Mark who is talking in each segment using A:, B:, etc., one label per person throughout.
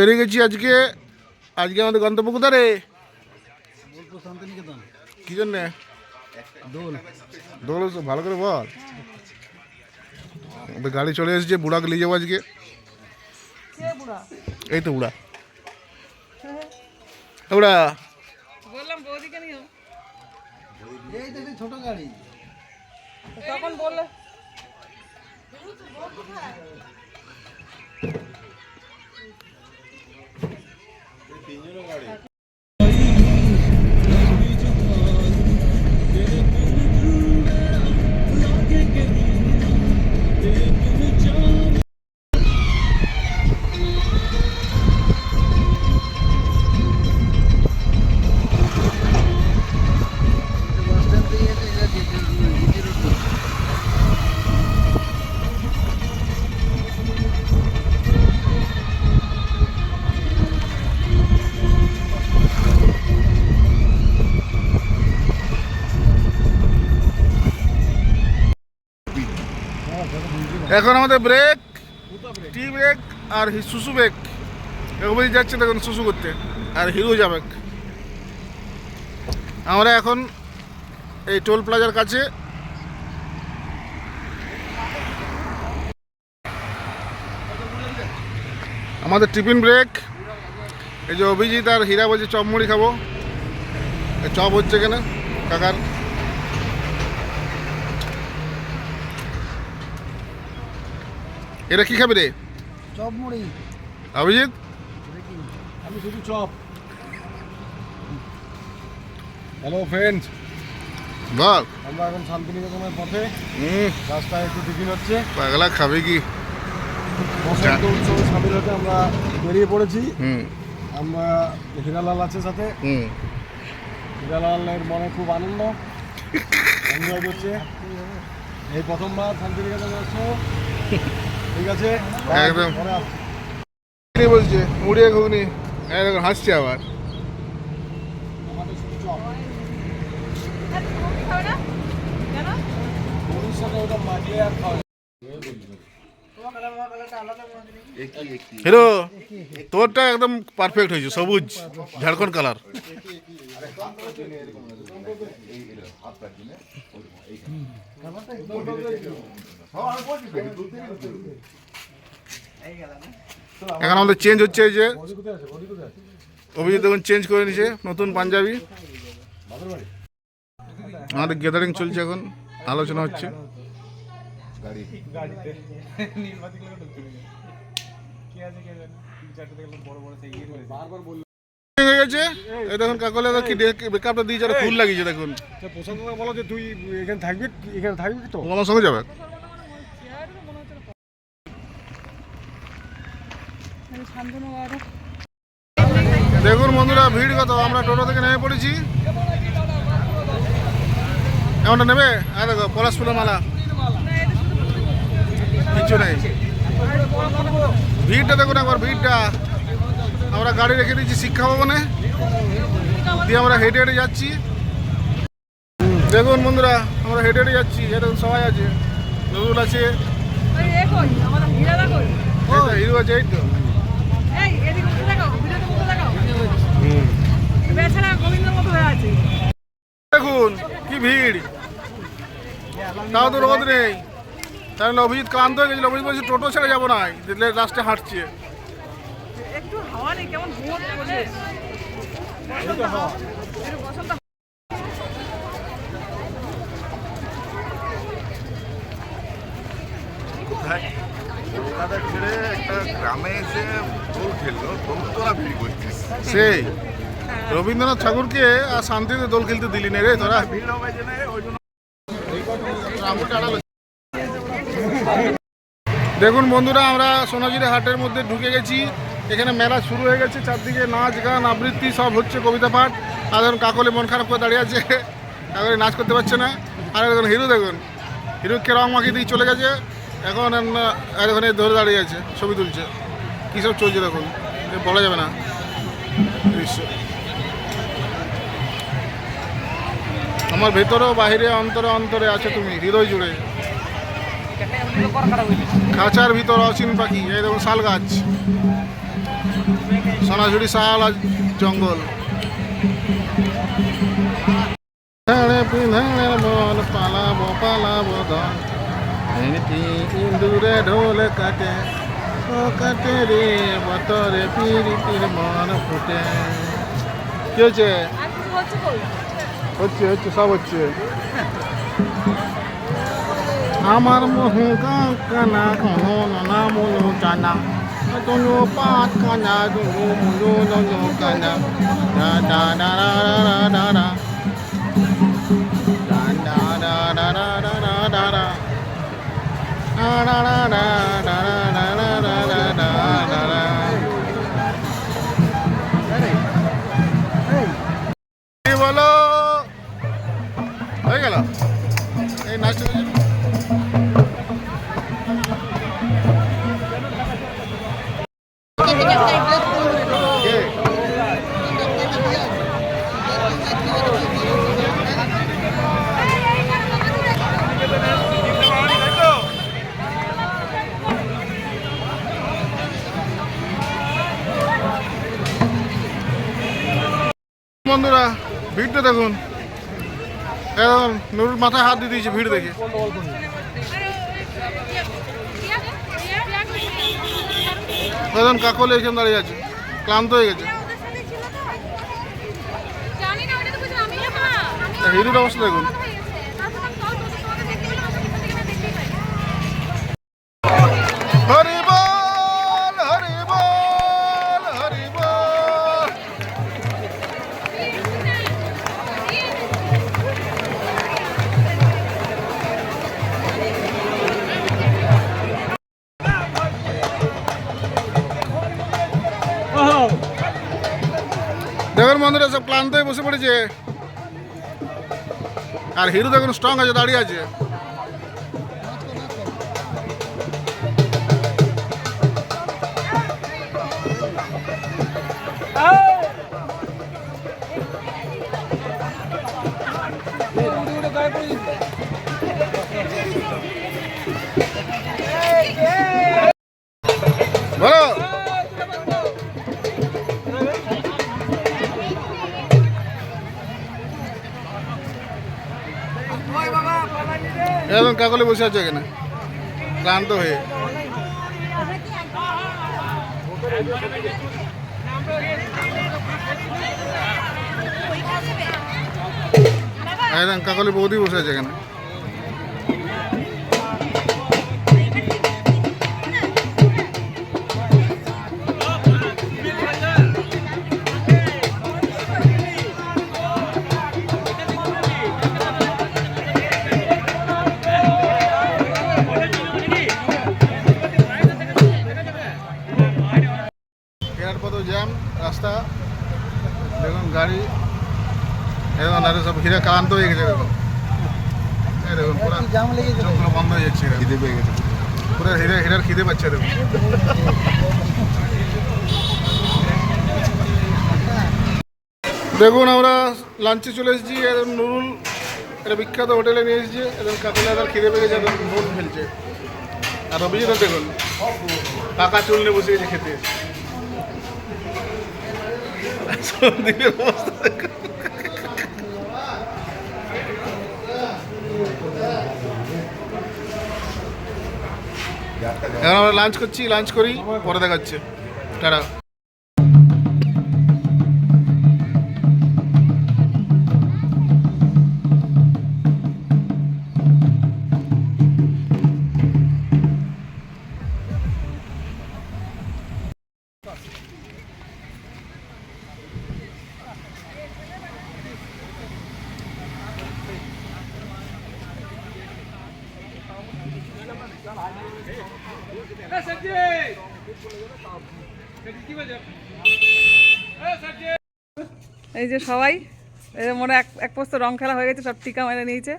A: বেরিয়ে গেছি আজকে। আজকে আমাদের গন্তব্য কোথায় রে? কি জন্যে?
B: দোল।
A: দৌড় ভালো করে বল। আমাদের গাড়ি চলে এসেছে বুড়াকে নিয়ে যাব আজকে। এই তো বুড়া। বুড়া।
C: বললাম বৌদিকে নিও
B: এই তো ছোট গাড়ি
C: তখন বললে।
B: పిన్నులు వాడే
A: এখন আমাদের ব্রেক টি ব্রেক আর সুসু ব্রেক এগুলি যাচ্ছে দেখুন সুসু করতে, আর হিরো যাবে। আমরা এখন এই টোল প্লাজার কাছে। আমাদের টিফিন ব্রেক এই যে অভিজিৎ আর হীরা বলছে, চপ মুড়ি খাব। চপ হচ্ছে কেন কাকার। এটা কি খাবে রে?
B: চপ মুড়ি।
A: অভিজিৎ?
D: আমি শুধু চপ। হ্যালো ফ্রেন্ডস
A: বল
D: আমরা এখন শান্তিনিকেতনের পথে।
A: হুম।
D: রাস্তায় একটু টিফিন হচ্ছে।
A: পাগলা খাবে কি?
D: বসন্ত উৎসবে সামিল হতে আমরা বেরিয়ে পড়েছি।
A: হুম।
D: আমরা হীরালাল আছে সাথে।
A: হুম।
D: হীরালালের মনে খুব আনন্দ। এনজয় করছে। এই প্রথমবার শান্তিনিকেতনে আসছো। ঠিক আছে?
A: একদম।
D: পরে আসছি।
A: কি বলছে মুড়িয়ে ঘুগনি। এরকম হাসছে আবার। হিরো তোরটা একদম পারফেক্ট হয়েছে সবুজ ঝাড়খন্ড কালার এখন আমাদের চেঞ্জ হচ্ছে এই যে অভিজিৎ দেখুন চেঞ্জ করে নিছে নতুন পাঞ্জাবি। আমাদের গ্যাদারিং চলছে এখন আলোচনা হচ্ছে। হয়ে গেছে? এই দেখুন কাকলে কি বেকআপটা দিয়েছে ফুল লাগিয়েছে দেখুন।
D: প্রশান্ত বলো যে তুই এখানে থাকবি এখানে থাকবি তো?
A: ও আমার সঙ্গে যাবে। দেখুন বন্ধুরা ভিড় কত? আমরা টোটো থেকে নেমে পড়েছি। এমনটা নেবে? আর দেখো পলাশ ফুলের মালা। কিছু নেই। ভিড়টা দেখুন একবার ভিড়টা। আমরা গাড়ি রেখে দিয়েছি শিক্ষা ভবনে। দিয়ে আমরা হেঁটে হেঁটে যাচ্ছি। দেখুন বন্ধুরা আমরা হেঁটে হেঁটে যাচ্ছি। এরকম সবাই আছে। নজরুল আছে। হিরো আছে এই তো। দেখুন কি ভিড়। তাও তো রোদ নেই। তাহলে অভিজিৎ ক্লান্ত হয়ে গেছিল অভিজিৎ বলছে টোটো ছেড়ে যাব না দেখলে রাস্তায় হাঁটছে।
C: একটু হাওয়া নেই কেমন বসন্ত হাওয়া
E: কলকাতা ছেড়ে একটা গ্রামে এসে দোল খেললো তোরা ভিড় করছিস
A: সেই। রবীন্দ্রনাথ ঠাকুরকে আর শান্তিতে দোল খেলতে দিলি না রে তোরা। দেখুন বন্ধুরা, আমরা সোনাঝুরি হাটের মধ্যে ঢুকে গেছি। এখানে মেলা শুরু হয়ে গেছে, চারদিকে নাচ গান, আবৃত্তি, সব হচ্ছে কবিতা পাঠ। আর দেখুন, কাকলে মন খারাপ করে দাঁড়িয়ে আছে। কাকলে নাচ করতে পারছে না। আর দেখুন, হিরো দেখুন, হিরোকে রং মাখিয়ে দিয়ে চলে গেছে। এখন এখানে ধরে দাঁড়িয়ে আছে, ছবি তুলছে। কী সব চলছে দেখুন বলা যাবে না। দৃশ্য। আমার ভেতরেও, বাহিরে, অন্তরে অন্তরে আছে তুমি, হৃদয় জুড়ে। খাঁচার ভিতর অচিন পাখি, এই দেখুন শাল গাছ। সোনাঝুরি শাল আর জঙ্গল। মন পালাবো পালাবো ধন ইন্দুরে ঢোল কাটে, ও কাটে রে বতরে পিরিতির মন ফুটে। কি হচ্ছে হচ্ছে হচ্ছে সব হচ্ছে আমার মোহু কানা কোনো না মনু জানা তনু পাত কানা দুনু মুনু ননু কানা দা দা দা দা দা দা দা দা দা দা দা দা দা দা দা দা Da da da da da da da বন্ধুরা ভিড়টা দেখুন। এখন নুরুর মাথায় হাত দিয়ে দিয়েছে ভিড় দেখে। এখন কাকলে এখানে দাঁড়িয়ে আছে ক্লান্ত হয়ে গেছে। হিরোর অবস্থা দেখুন। দেখুন বন্ধুরা সব ক্লান্ত হয়ে বসে পড়েছে। আর হিরো দেখুন স্ট্রং আছে দাঁড়িয়ে আছে। এখন কাকলে বসে আছে এখানে? ক্লান্ত হয়ে। কাকলে বৌদি বসে আছে এখানে। দেখুন আরে ক্লান্ত হয়ে গেছে দেখুন এই দেখুন পুরো চোখগুলো বন্ধ হয়ে যাচ্ছে খিদে পেয়ে গেছে পুরো। হিরে হিরার খিদে পাচ্ছে দেখুন দেখুন আমরা লাঞ্চে চলে এসেছি নুরুল একটা বিখ্যাত হোটেলে নিয়ে এসেছি একদম কাকলে তার খিদে পেয়ে গেছে নুন ফেলছে। আর অভিজিৎ দেখুন পাকা চুল নিয়ে বসে গেছে খেতে। অবস্থা এখন আমরা লাঞ্চ করছি লাঞ্চ করি পরে দেখাচ্ছে। টাটা।
C: এই যে সবাই এই যে মনে এক এক পোস্ত রং খেলা হয়ে গেছে সব টিকা মেরে নিয়েছে।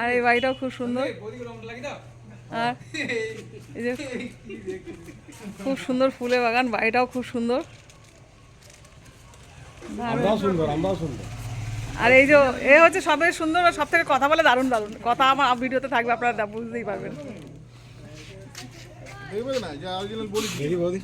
C: আর এই বাড়িটাও খুব সুন্দর। আর এই যে খুব সুন্দর ফুলের বাগান বাড়িটাও খুব সুন্দর। আর এই যে এ হচ্ছে সবের সুন্দর আর সব থেকে কথা বলে দারুণ দারুণ। কথা আমার ভিডিওতে থাকবে আপনারা বুঝতেই পারবেন।
A: না যা বলি।